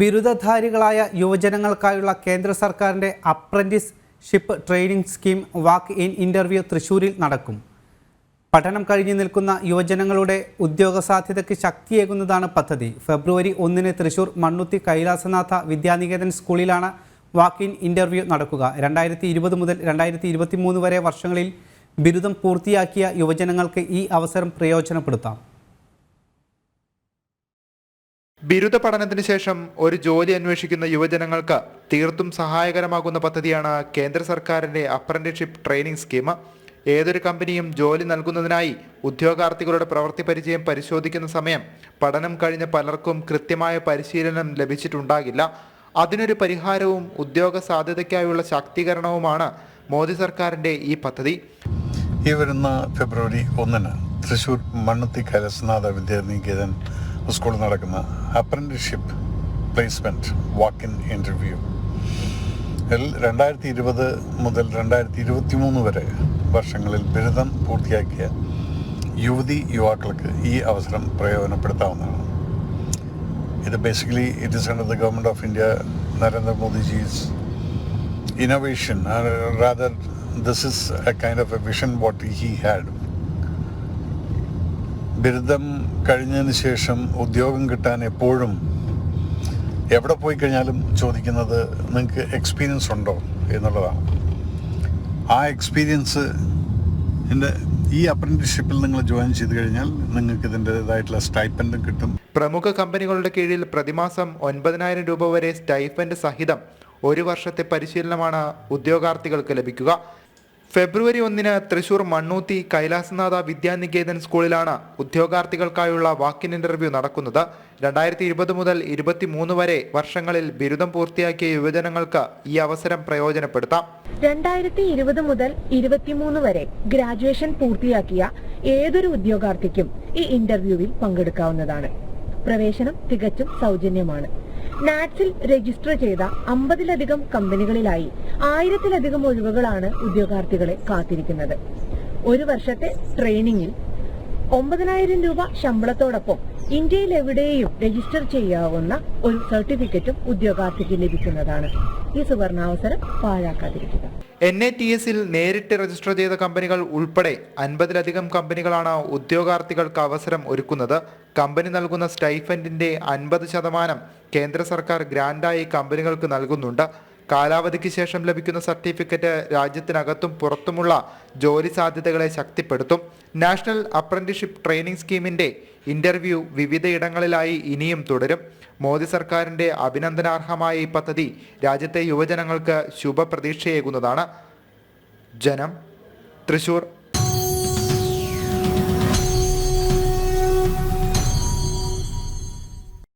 ബിരുദധാരികളായ യുവജനങ്ങൾക്കായുള്ള കേന്ദ്ര സർക്കാരിന്റെ apprenticeship training scheme walk in interview തൃശൂരിൽ നടക്കും. പഠനം കഴിഞ്ഞു നിൽക്കുന്ന യുവജനങ്ങളുടെ ഉദ്യോഗ സാധ്യതയ്ക്ക് ശക്തിയേകുന്നതാണ് പദ്ധതി. ഫെബ്രുവരി ഒന്നിന് തൃശൂർ മണ്ണുത്തി കൈലാസനാഥ വിദ്യാനികേതൻ സ്കൂളിലാണ് വാക്ക് ഇൻ ഇന്റർവ്യൂ നടക്കുക. രണ്ടായിരത്തി ഇരുപത് മുതൽ രണ്ടായിരത്തി ഇരുപത്തി മൂന്ന് വരെ വർഷങ്ങളിൽ ബിരുദം പൂർത്തിയാക്കിയ യുവജനങ്ങൾക്ക് ഈ അവസരം പ്രയോജനപ്പെടുത്താം. ബിരുദ പഠനത്തിന് ശേഷം ഒരു ജോലി അന്വേഷിക്കുന്ന യുവജനങ്ങൾക്ക് തീർത്തും സഹായകരമാകുന്ന പദ്ധതിയാണ് കേന്ദ്ര സർക്കാരിന്റെ അപ്രന്റിഷിപ്പ് ട്രെയിനിങ് സ്കീം ഏതൊരു കമ്പനിയും ജോലി നൽകുന്നതിനായി ഉദ്യോഗാർത്ഥികളുടെ പ്രവൃത്തി പരിചയം പരിശോധിക്കുന്ന സമയം പഠനം കഴിഞ്ഞ പലർക്കും കൃത്യമായ പരിശീലനം ലഭിച്ചിട്ടുണ്ടാകില്ല. അതിനൊരു പരിഹാരവും ഉദ്യോഗ സാധ്യതയ്ക്കായുള്ള ശാക്തീകരണവുമാണ് മോദി സർക്കാരിന്റെ ഈ പദ്ധതി. ഈ വരുന്ന ഫെബ്രുവരി ഒന്നിന് തൃശൂർ മണ്ണത്തി കൈലാസനാഥ വിദ്യാനികേതൻ സ്കൂളിൽ നടക്കുന്ന apprenticeship placement walk in interview ഇതിൽ രണ്ടായിരത്തി ഇരുപത് മുതൽ രണ്ടായിരത്തി ഇരുപത്തി മൂന്ന് വരെ വർഷങ്ങളിൽ ബിരുദം പൂർത്തിയാക്കിയ യുവതി യുവാക്കൾക്ക് ഈ അവസരം പ്രയോജനപ്പെടുത്താവുന്നതാണ്. ഇത് basically it is under the government of India Narendra Modiji's innovation, rather, this is a kind of a vision what he had. ബിരുദം കഴിഞ്ഞതിന് ശേഷം ഉദ്യോഗം കിട്ടാൻ എപ്പോഴും എവിടെ പോയി കഴിഞ്ഞാലും ചോദിക്കുന്നത് നിങ്ങൾക്ക് എക്സ്പീരിയൻസ് ഉണ്ടോ എന്നുള്ളതാണ്. ആ എക്സ്പീരിയൻസ് എന്റെ ഈ അപ്രന്റീസ്ഷിപ്പിൽ നിങ്ങൾ ജോയിൻ ചെയ്ത് കഴിഞ്ഞാൽ നിങ്ങൾക്ക് ഇതിന്റെതായിട്ടുള്ള സ്റ്റൈപ്പൻഡും കിട്ടും. പ്രമുഖ കമ്പനികളുടെ കീഴിൽ പ്രതിമാസം ഒൻപതിനായിരം രൂപ വരെ സ്റ്റൈപ്പൻഡ് സഹിതം ഒരു വർഷത്തെ പരിശീലനമാണ് ഉദ്യോഗാർത്ഥികൾക്ക് ലഭിക്കുക. ഫെബ്രുവരി ഒന്നിന് തൃശൂർ മണ്ണൂത്തി കൈലാസനാഥ വിദ്യാനികേതൻ സ്കൂളിലാണ് ഉദ്യോഗാർത്ഥികൾക്കായുള്ള വാക്കിൻ ഇന്റർവ്യൂ നടക്കുന്നത്. രണ്ടായിരത്തി ഇരുപത് മുതൽ ഇരുപത്തി മൂന്ന് വരെ വർഷങ്ങളിൽ ബിരുദം പൂർത്തിയാക്കിയ യുവജനങ്ങൾക്ക് ഈ അവസരം പ്രയോജനപ്പെടുത്താം. രണ്ടായിരത്തി ഇരുപത് മുതൽ ഇരുപത്തിമൂന്ന് വരെ ഗ്രാജുവേഷൻ പൂർത്തിയാക്കിയ ഏതൊരു ഉദ്യോഗാർത്ഥിക്കും ഈ ഇന്റർവ്യൂവിൽ പങ്കെടുക്കാവുന്നതാണ്. പ്രവേശനം തികച്ചും സൗജന്യമാണ്. നാറ്റ്സിൽ രജിസ്റ്റർ ചെയ്ത അമ്പതിലധികം കമ്പനികളിലായി ആയിരത്തിലധികം ഒഴിവുകളാണ് ഉദ്യോഗാർത്ഥികളെ കാത്തിരിക്കുന്നത്. ഒരു വർഷത്തെ ട്രെയിനിങ്ങിൽ ഒമ്പതിനായിരം രൂപ ശമ്പളത്തോടൊപ്പം ഇന്ത്യയിൽ എവിടെയും രജിസ്റ്റർ ചെയ്യാവുന്ന ഒരു സർട്ടിഫിക്കറ്റും ഉദ്യോഗാർത്ഥിക്ക് ലഭിക്കുന്നതാണ്. ഈ സുവർണാവസരം പാഴാക്കാതിരിക്കുക. എൻ എ ടി എസിൽ നേരിട്ട് രജിസ്റ്റർ ചെയ്ത കമ്പനികൾ ഉൾപ്പെടെ അൻപതിലധികം കമ്പനികളാണ് ഉദ്യോഗാർത്ഥികൾക്ക് അവസരം ഒരുക്കുന്നത്. കമ്പനി നൽകുന്ന സ്റ്റൈഫൻഡിന്റെ അൻപത് ശതമാനം കേന്ദ്ര സർക്കാർ ഗ്രാൻഡായി കമ്പനികൾക്ക് നൽകുന്നുണ്ട്. കാലാവധിക്ക് ശേഷം ലഭിക്കുന്ന സർട്ടിഫിക്കറ്റ് രാജ്യത്തിനകത്തും പുറത്തുമുള്ള ജോലി സാധ്യതകളെ ശക്തിപ്പെടുത്തും. നാഷണൽ അപ്രന്റിഷിപ്പ് ട്രെയിനിങ് സ്കീമിന്റെ ഇന്റർവ്യൂ വിവിധയിടങ്ങളിലായി ഇനിയും തുടരും. മോദി സർക്കാരിന്റെ അഭിനന്ദനാർഹമായ ഈ പദ്ധതി രാജ്യത്തെ യുവജനങ്ങൾക്ക് ശുഭപ്രതീക്ഷയേകുന്നതാണ്. ജനം തൃശൂർ